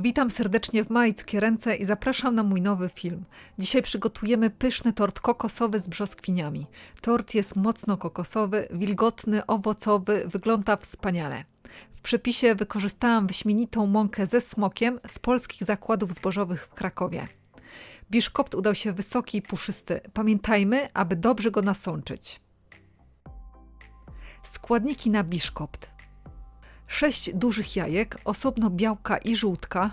Witam serdecznie w Małej Cukierence i zapraszam na mój nowy film. Dzisiaj przygotujemy pyszny tort kokosowy z brzoskwiniami. Tort jest mocno kokosowy, wilgotny, owocowy, wygląda wspaniale. W przepisie wykorzystałam wyśmienitą mąkę ze smokiem z polskich zakładów zbożowych w Krakowie. Biszkopt udał się wysoki i puszysty. Pamiętajmy, aby dobrze go nasączyć. Składniki na biszkopt. 6 dużych jajek, osobno białka i żółtka,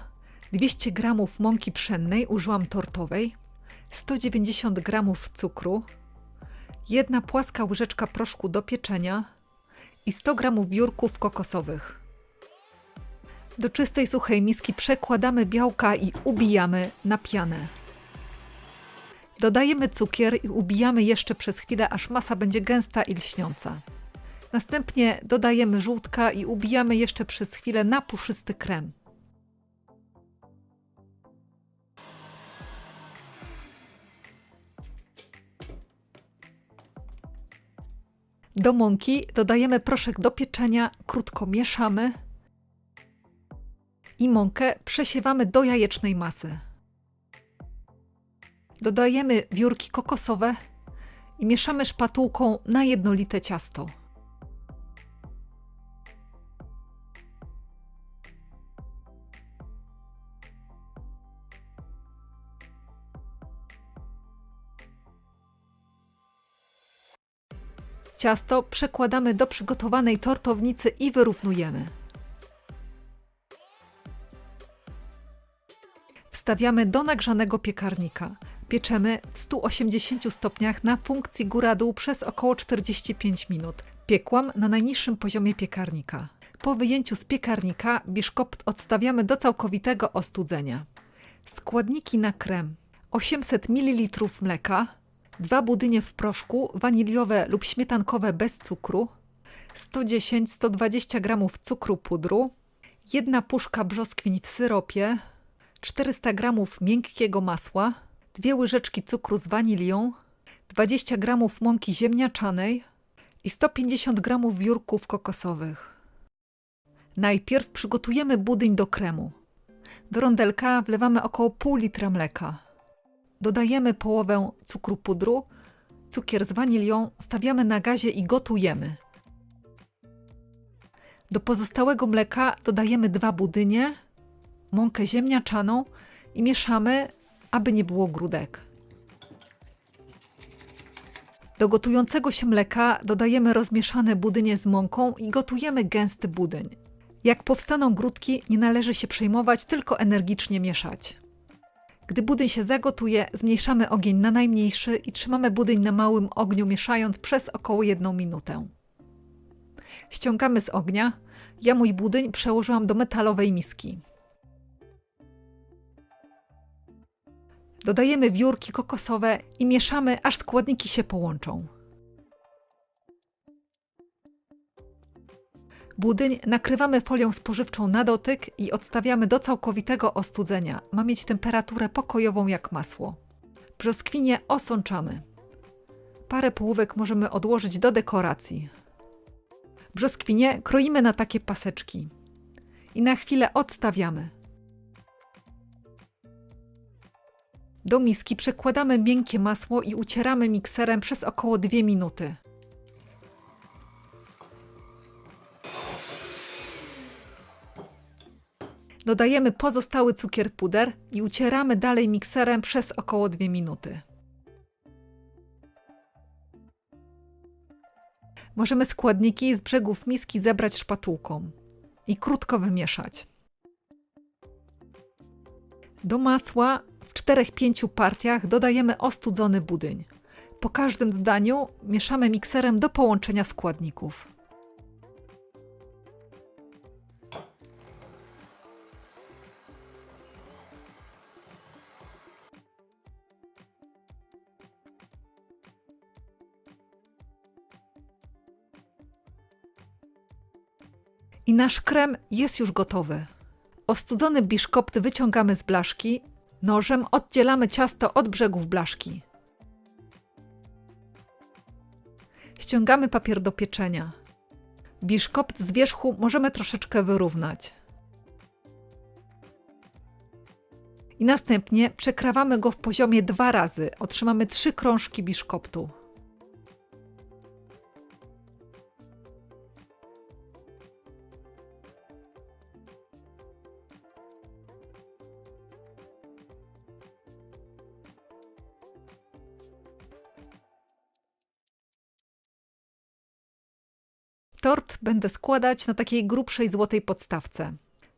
200 g mąki pszennej użyłam tortowej, 190 g cukru, jedna płaska łyżeczka proszku do pieczenia i 100 g wiórków kokosowych. Do czystej suchej miski przekładamy białka i ubijamy na pianę. Dodajemy cukier i ubijamy jeszcze przez chwilę, aż masa będzie gęsta i lśniąca. Następnie dodajemy żółtka i ubijamy jeszcze przez chwilę na puszysty krem. Do mąki dodajemy proszek do pieczenia, krótko mieszamy i mąkę przesiewamy do jajecznej masy. Dodajemy wiórki kokosowe i mieszamy szpatułką na jednolite ciasto. Ciasto przekładamy do przygotowanej tortownicy i wyrównujemy. Wstawiamy do nagrzanego piekarnika. Pieczemy w 180 stopniach na funkcji góra-dół przez około 45 minut. Piekłam na najniższym poziomie piekarnika. Po wyjęciu z piekarnika biszkopt odstawiamy do całkowitego ostudzenia. Składniki na krem: 800 ml mleka, dwa budynie w proszku, waniliowe lub śmietankowe bez cukru, 110-120 g cukru pudru, jedna puszka brzoskwiń w syropie, 400 g miękkiego masła, dwie łyżeczki cukru z wanilią, 20 g mąki ziemniaczanej i 150 g wiórków kokosowych. Najpierw przygotujemy budyń do kremu. Do rondelka wlewamy około pół litra mleka. Dodajemy połowę cukru pudru, cukier z wanilią, stawiamy na gazie i gotujemy. Do pozostałego mleka dodajemy dwa budynie, mąkę ziemniaczaną i mieszamy, aby nie było grudek. Do gotującego się mleka dodajemy rozmieszane budynie z mąką i gotujemy gęsty budyń. Jak powstaną grudki, nie należy się przejmować, tylko energicznie mieszać. Gdy budyń się zagotuje, zmniejszamy ogień na najmniejszy i trzymamy budyń na małym ogniu, mieszając przez około jedną minutę. Ściągamy z ognia. Ja mój budyń przełożyłam do metalowej miski. Dodajemy wiórki kokosowe i mieszamy, aż składniki się połączą. Budyń nakrywamy folią spożywczą na dotyk i odstawiamy do całkowitego ostudzenia. Ma mieć temperaturę pokojową jak masło. Brzoskwinie osączamy. Parę połówek możemy odłożyć do dekoracji. Brzoskwinie kroimy na takie paseczki i na chwilę odstawiamy. Do miski przekładamy miękkie masło i ucieramy mikserem przez około 2 minuty. Dodajemy pozostały cukier puder i ucieramy dalej mikserem przez około 2 minuty. Możemy składniki z brzegów miski zebrać szpatułką i krótko wymieszać. Do masła w 4-5 partiach dodajemy ostudzony budyń. Po każdym dodaniu mieszamy mikserem do połączenia składników. I nasz krem jest już gotowy. Ostudzony biszkopt wyciągamy z blaszki. Nożem oddzielamy ciasto od brzegów blaszki. Ściągamy papier do pieczenia. Biszkopt z wierzchu możemy troszeczkę wyrównać. I następnie przekrawamy go w poziomie dwa razy. Otrzymamy trzy krążki biszkoptu. Będę składać na takiej grubszej złotej podstawce.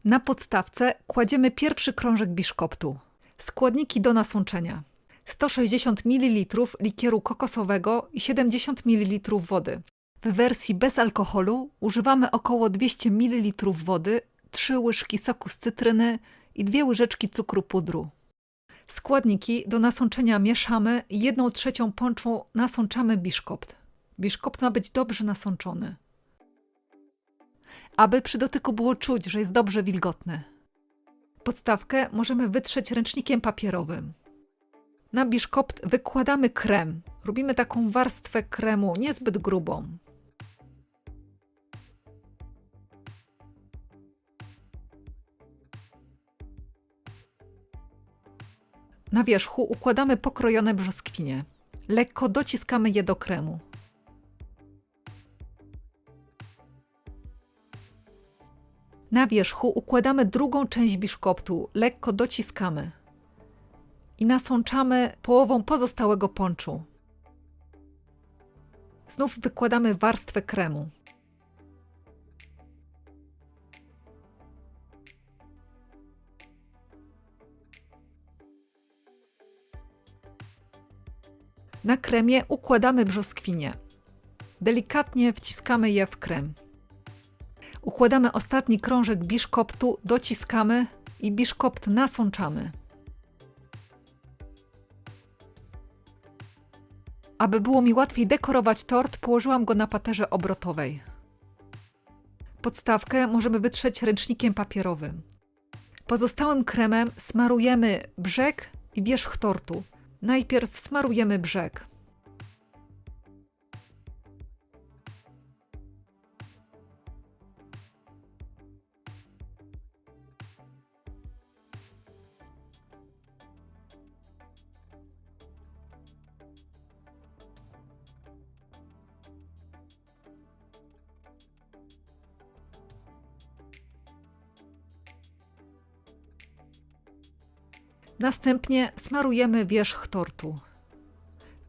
Na podstawce kładziemy pierwszy krążek biszkoptu. Składniki do nasączenia: 160 ml likieru kokosowego i 70 ml wody. W wersji bez alkoholu używamy około 200 ml wody, 3 łyżki soku z cytryny i 2 łyżeczki cukru pudru. Składniki do nasączenia mieszamy i 1 trzecią ponczu nasączamy biszkopt. Biszkopt ma być dobrze nasączony aby przy dotyku było czuć, że jest dobrze wilgotny. Podstawkę możemy wytrzeć ręcznikiem papierowym. Na biszkopt wykładamy krem. Robimy taką warstwę kremu niezbyt grubą. Na wierzchu układamy pokrojone brzoskwinie. Lekko dociskamy je do kremu. Na wierzchu układamy drugą część biszkoptu, lekko dociskamy i nasączamy połową pozostałego ponczu. Znów wykładamy warstwę kremu. Na kremie układamy brzoskwinie. Delikatnie wciskamy je w krem. Układamy ostatni krążek biszkoptu, dociskamy i biszkopt nasączamy. Aby było mi łatwiej dekorować tort, położyłam go na paterze obrotowej. Podstawkę możemy wytrzeć ręcznikiem papierowym. Pozostałym kremem smarujemy brzeg i wierzch tortu. Najpierw smarujemy brzeg. Następnie smarujemy wierzch tortu.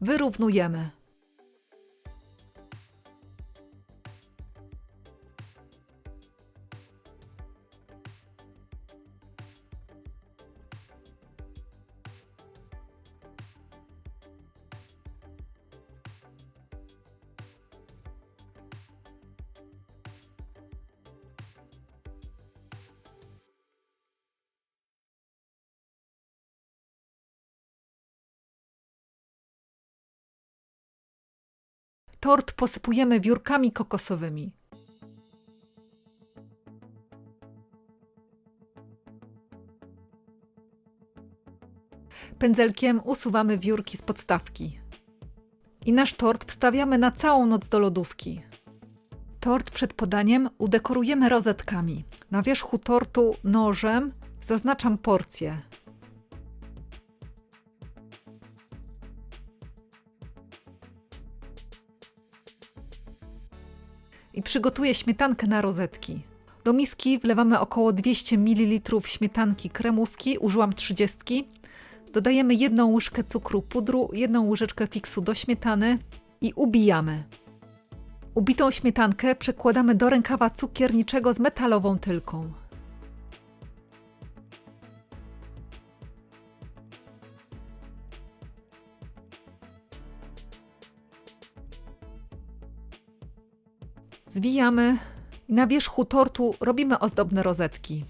Wyrównujemy. Tort posypujemy wiórkami kokosowymi. Pędzelkiem usuwamy wiórki z podstawki. I nasz tort wstawiamy na całą noc do lodówki. Tort przed podaniem udekorujemy rozetkami. Na wierzchu tortu nożem zaznaczam porcję. Przygotuję śmietankę na rozetki. Do miski wlewamy około 200 ml śmietanki kremówki, użyłam 30. Dodajemy jedną łyżkę cukru pudru, jedną łyżeczkę fiksu do śmietany i ubijamy. Ubitą śmietankę przekładamy do rękawa cukierniczego z metalową tylką. Zwijamy i na wierzchu tortu robimy ozdobne rozetki.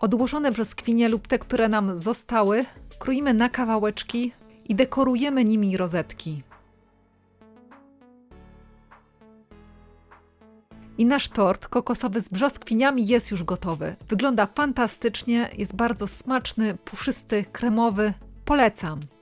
Odłożone brzoskwinie lub te, które nam zostały, kroimy na kawałeczki i dekorujemy nimi rozetki. I nasz tort kokosowy z brzoskwiniami jest już gotowy. Wygląda fantastycznie, jest bardzo smaczny, puszysty, kremowy. Polecam.